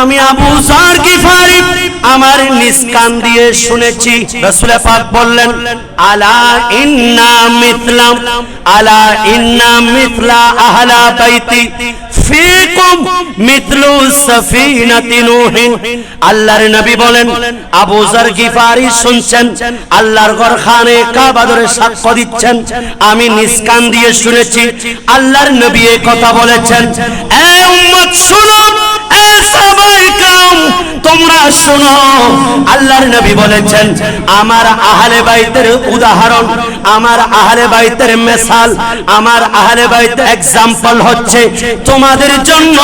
আমি আবু জার গিফারি আমার নিজ কান দিয়ে শুনেছি। রাসূল পাক বললেন, আলা ইন্না মিথলাম আলা ইন্না মিথলা আহলা বাইতি, ফিকুম মিথলু সাফিনাতি নূহিন। আল্লাহর নবী বলেন, আবু জার গিফারি শুনছেন? আল্লাহর ঘর খানে কাবা ধরে সাক্ষ্য দিচ্ছেন। আমি নিজ কান দিয়ে শুনেছি। আল্লাহর নবী এই কথা বলেছেন। এ উম্মত শুনো শোনো, আল্লাহর নবী বলেছেন, আমার আহলে বাইতের উদাহরণ, আমার আহলে বাইতের মেসাল, আমার আহলে বাইত एग्जांपल হচ্ছে তোমাদের জন্য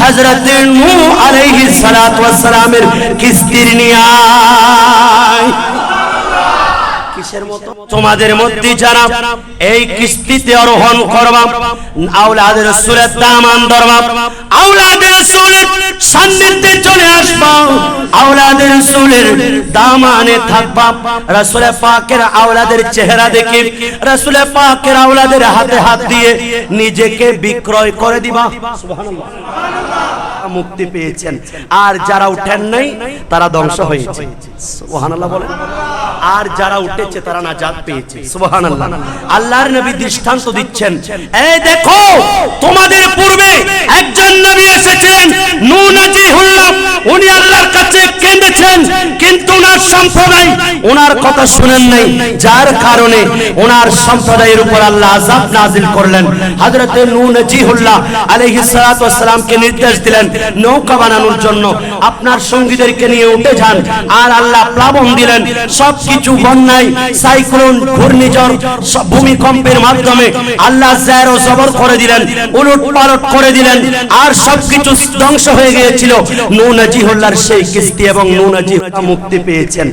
হযরত নূহ আলাইহিস সালাত ওয়াস সালামের কিস্তির নিয়ায়। তোমাদের মধ্যে যারা এই কিস্তিতে আরোহণ করবা, আওলাদের রাসূলের দামান ধরবা, আওলাদের রাসূলের সান্নিধ্যে চলে আসবা, আওলাদের রাসূলের দামানে থাকবা। রাসূল পাকের আওলাদের চেহারা দেখে রাসূল পাকের আওলাদের হাতে হাত দিয়ে নিজেকে বিক্রয় করে দিবা। সুবহানাল্লাহ। মুক্তি পেয়েছেন। আর যারা উঠেন নাই, তারা ধ্বংস হয়েছে। সুবহানাল্লাহ বলেন। আর যারা উঠেছে তারা নাজাত পেয়েছে। সুবহানাল্লাহ। আল্লাহর নবী দৃষ্টান্ত দিচ্ছেন। এই দেখো, তোমাদের পূর্বে একজন নবী এসেছিলেন নূহ নাজিহুল্লাহ। উনি আল্লাহর কাছে কেঁদেছেন সম্প্রদায়, ওনার কথা শুনেন নাই। যার কারণে ওনার সম্প্রদায়ের উপর আল্লাহ আযাব নাজিল করলেন। হযরতে নূহ নাজিহুল্লাহ আলাইহিস সালাতু ওয়াস সালামকে নির্দেশ দিলেন, নৌকা বানানোর জন্য আপনার সঙ্গীদেরকে নিয়ে উঠে যান। আর আল্লাহ প্লাবন দিলেন বন্যায়, সাইক্লোন, ঘূর্ণিঝড় ভূমিকম্পের মাধ্যমে আল্লাহ জায়ের ও জবর করে দিলেন, উলট পালট করে দিলেন, আর সবকিছু ধ্বংস হয়ে গিয়েছিল। নূহ নাজিহুল্লাহর সেই কিস্তি এবং নূহ নাজিহুল্লাহ মুক্তি পেয়েছেন